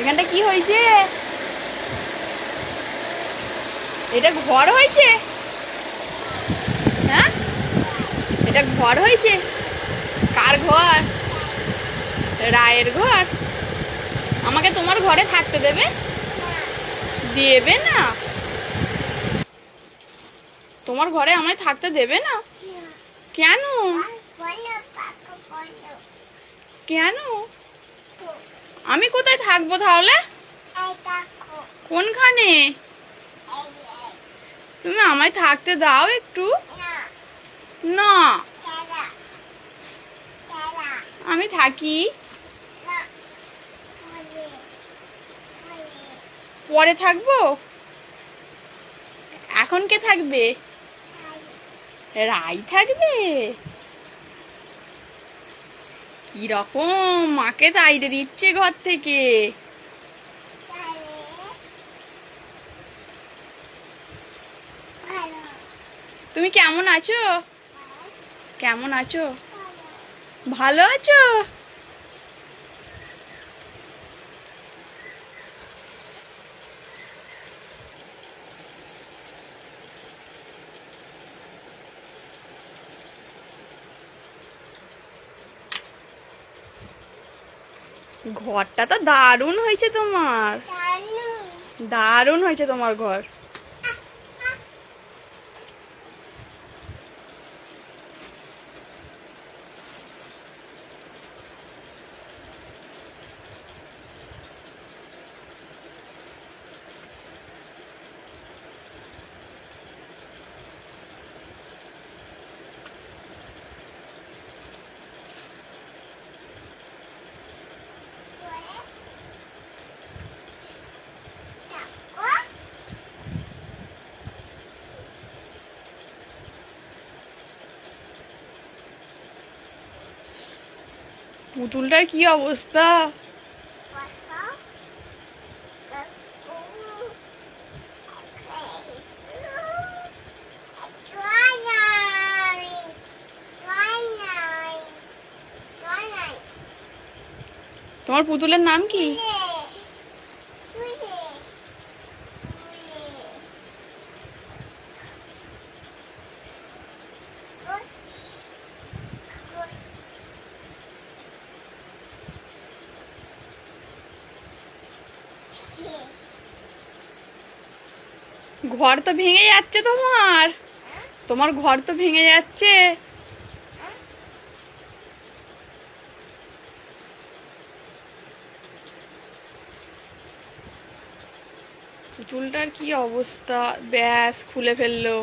এখানটা কি হয়েছে? এটা ঘর হয়েছে? হ্যাঁ? এটা ঘর হয়েছে? কার ঘর? রায়ের ঘর? আমাকে তোমার ঘরে থাকতে দেবে? দেবে না। তোমার ঘরে আমায় থাকতে দেবে না? কেন? কেন? আমি কোথায় থাকব তাহলে? কোনখানে? তুমি আমায় থাকতে দাও একটু। না। আমি থাকি। পরে থাকব? এখন কে থাকবে? রাই থাকবে? কি রকম মাকে তাইরে দিচ্ছে ঘর থেকে। তুমি কেমন আছো? কেমন আছো? ভালো আছো? ঘরটা তো দারুণ হয়েছে তোমার। দারুণ। হয়েছে তোমার ঘর। পুতুলটার কি অবস্থা? তোমার পুতুলের নাম কি? ঘর তো ভেঙে যাচ্ছে তোমার। তোমার ঘর তো ভেঙে যাচ্ছে। চুলটার কি অবস্থা? ব্যাস, খুলে ফেলল।